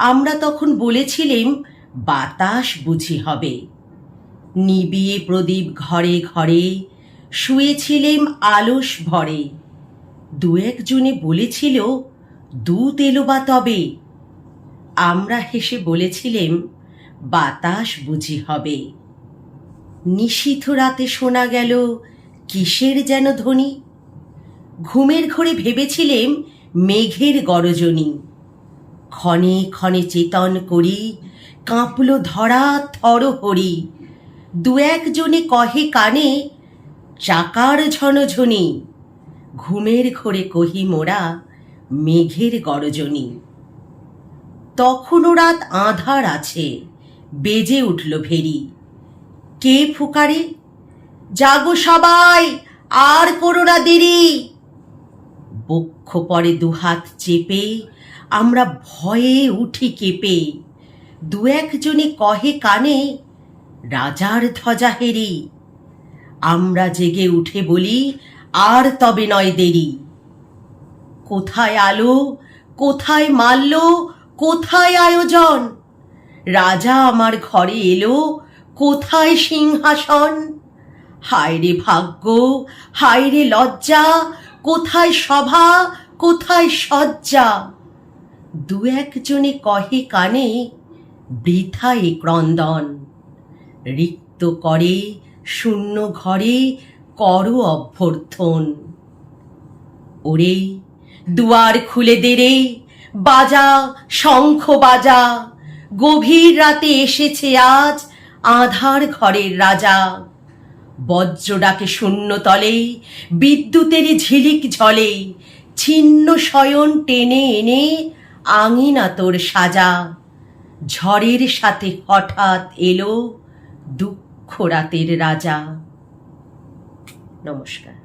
আমরা তখন বলেছিলেম, বাতাস বুঝি হবে। নিবিয়ে প্রদীপ ঘরে ঘরে শুয়েছিলেম আলস ভরে। দু একজনে বলেছিল দুধ এলো বা তবে? আমরা হেসে বলেছিলেম, বাতাস বুঝি হবে। নিশীথ রাতে শোনা গেল, কিসের যেন ধ্বনি? ঘুমের ঘরে ভেবেছিলেম, মেঘের গরজনী। ক্ষণে ক্ষণে চেতন করি, কাঁপল ধরা থর হরি। দু একজনে কহে কানে, চাকার ঝনঝনি। ঘুমের ঘরে কহি মোরা, মেঘের গরজনী। তখনও রাত আধার আছে, বেজে উঠল ভেরি। কে ফুকারে? জাগো সবাই, আর করো না দেরি। বক্ষ পরে দুহাত চেপে, আমরা ভয়ে উঠি কেঁপে। দু একজনে কহে কানে, রাজার ধ্বজা হেরি। আমরা জেগে উঠে বলি, আর তবে নয় দেরি। কোথায় আলো, কোথায় মাল্য, কোথায় আয়োজন? রাজা আমার ঘরে এলো, কোথায় সিংহাসন? হায় রে ভাগ্য হায় রে লজ্জা কোথায় সভা, কোথায় সজ্জা দু একজনে কহে কানে বৃথা এ ক্রন্দন। রিক্ত করে শূন্য ঘরে কর অভ্যর্থন। ওরে, দুয়ার খুলে দে রে, বাজা, শঙ্খ বাজা। গভীর রাতে এসেছে আজ আধার ঘরের রাজা। বজ্র ডাকে শূন্য তলে বিদ্যুতেরই ঝিলিক ঝলে ছিন্ন শয়ন টেনে এনে আঙিনা তোর সাজা। ঝড়ের সাথে হঠাৎ এলো দুঃখ রাতের রাজা। নমস্কার।